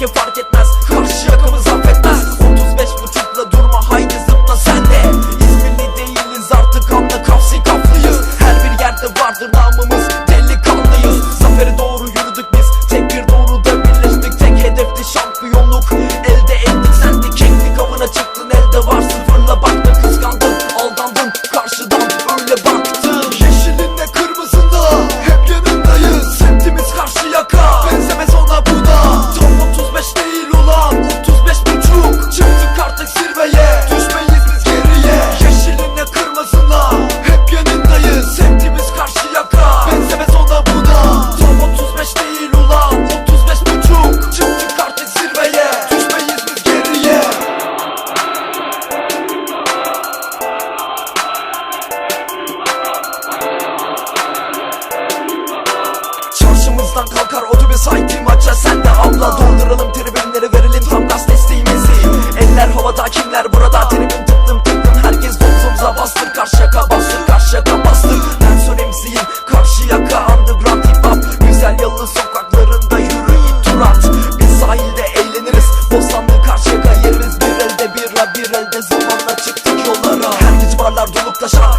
ជាវត្តចិត្ត Sayti maça sen de avla Dolduralım tribünleri verelim tam gaz desteğimizi. Eller havada kimler burada? Tribün tıktım tıktım herkes omzumuza bastır. Karşıyaka bastır karşıyaka bastır. Ben son MC'yim karşıyaka underground hip hop. Güzel yalı sokaklarında yürüyüp tur at. Biz sahilde eğleniriz Bostanlı karşıyaka yerimiz Bir elde bira bir elde zamanla çıktık yollara. Herkes varlar dolup taşa